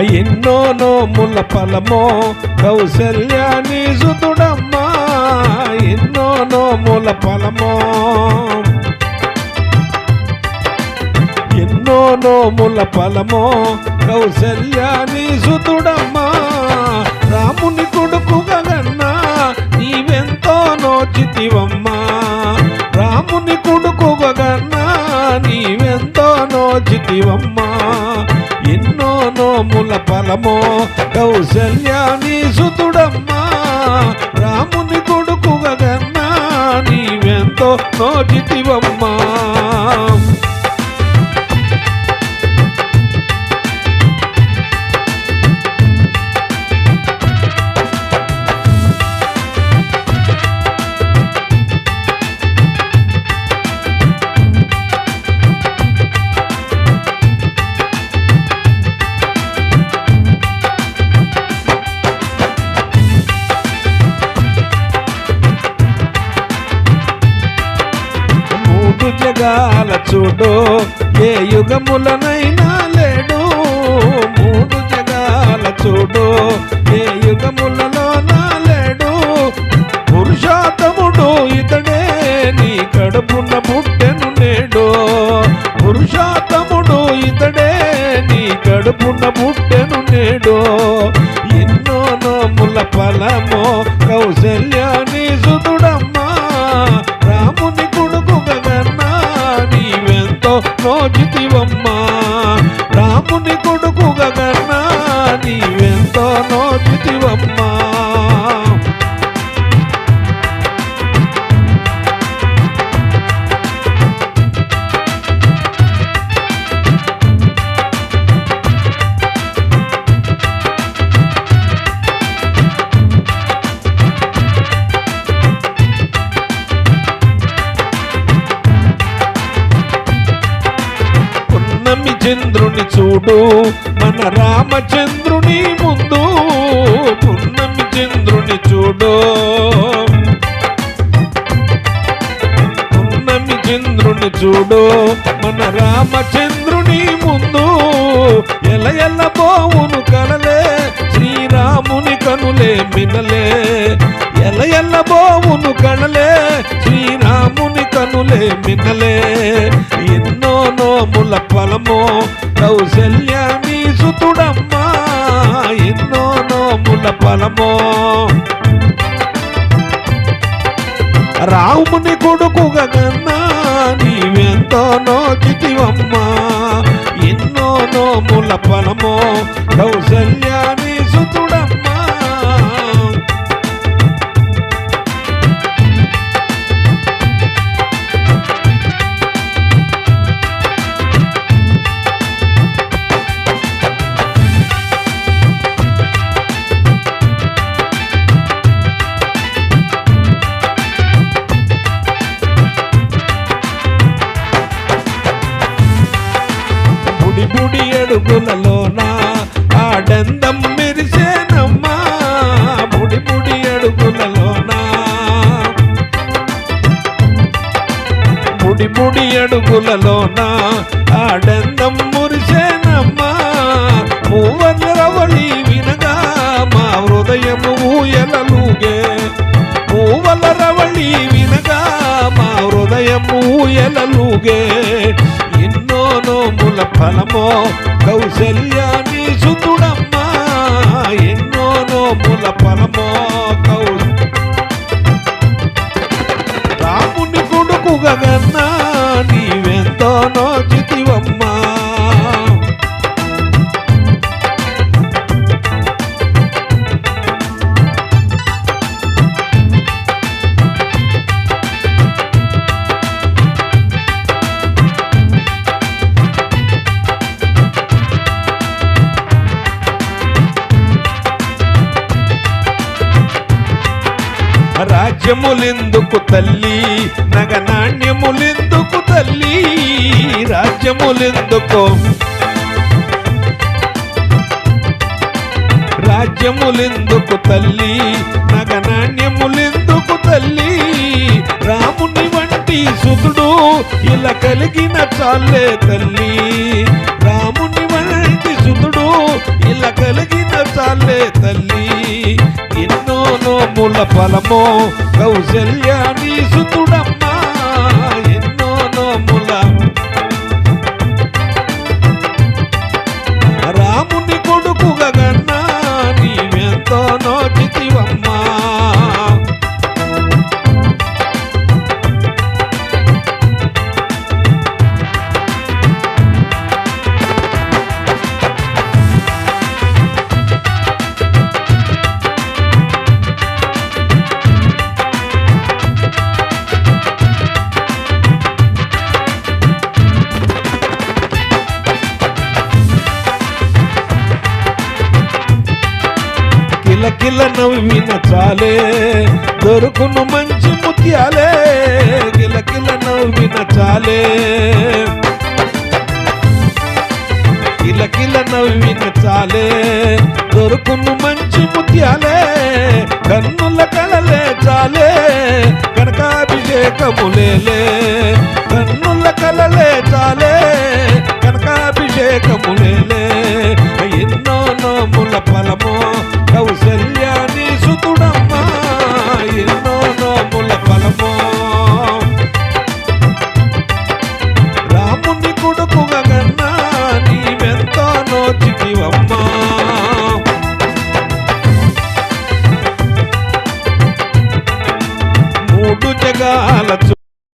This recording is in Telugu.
నోముల ఫలమో కౌశల్య నీజుతుడమ్మా ఎన్నో నోముల ఫలమో. ఎన్నో నోముల ఫలమో కౌశల్య నీజుతుడమ్మా రాముని కొడుకు గగన్నా నీవెంతో నోచితివమ్మా. రాముని కొడుకు గగన్నా నీవెంతో నోచితివమ్మా. ఎన్నో రాముల ఫలమో కౌశల్యాని సుతుడమ్మా రాముని కొడుకు గగన్నా నీవెంతో నోచితివమ్మా మూడు జగాల చూడు ఏ యుగములనైనా లేడు. మూడు జగాల చూడు ఏ యుగములలో నా లేడు. పురుషోత్తముడు ఇతడే నీ కడుపున పుట్టెను నేడు. పురుషోత్తముడు ఇతడే నీ కడుపున పుట్టెను నేడు. ఎన్నో నోముల ఫలమో కౌశల్యాన్ని సుతుడమ్మా నీవెంతో చంద్రుని చూడు మన రామచంద్రుని ముందు పున్నమి చంద్రుని చూడు. పున్నమి చంద్రుని చూడు మన రామచంద్రుని ముందు ఎల ఎల బోవును కలలే శ్రీరాముని కనులే మినలే. ఎల ఎల్ల బోవును కనలే శ్రీరాముని కనులే మినలే. ఎన్నో నోముల ఫలమో కౌశల్యాని సుతుడమ్మా ఎన్నో నోముల ఫలమో. రాముని కొడుకు గన్నా నీవెంతో నోచితివమ్మా ఎన్నో నోముల ఫలమో. కౌశల్య గుడి బుడి అడుగులలోన ఆడందం మెరిసేనమ్మా. ముడి ముడి అడుగులలోన? ముడి ముడి అడుగులలోన? ఆడందం మురిసేనమ్మా. మూవల రవళి వినగా మా హృదయము ఊయలలుగే. మూవల రవళి వినగా మా హృదయము ఊయలలుగే. నోముల ఫలమో కౌశల్యాన్ని సుతుడమ్మా. ఎన్నో నోముల ఫలమో కౌ రాముని కొడుకు గగన్ రాజ్యములెందుకు తల్లి నగనాణ్యములెందుకు తల్లి రాజ్యములెందుకు. రాజ్యములెందుకు తల్లి నగనాణ్యములెందుకు తల్లి రాముని వంటి సుతుడు ఇలా కలిగిన చాలే తల్లి. రాముని కలిగిన చాలే తల్లి. ఎన్నో నోముల ఫలమో కౌశల్య నీ సుతుడమ్మా కిలకిల నవ్విన చాలే దొరుకును మంచి ముత్యాలే. కిలకిల నవ్విన చాలే. కిలకిల నవ్విన చాలే దొరుకును మంచి ముత్యాలే. కన్నుల కలలే చాలే కనకాభిషేకములేలే కన్నుల కలలే చాలే కనకాభిషేకములేలే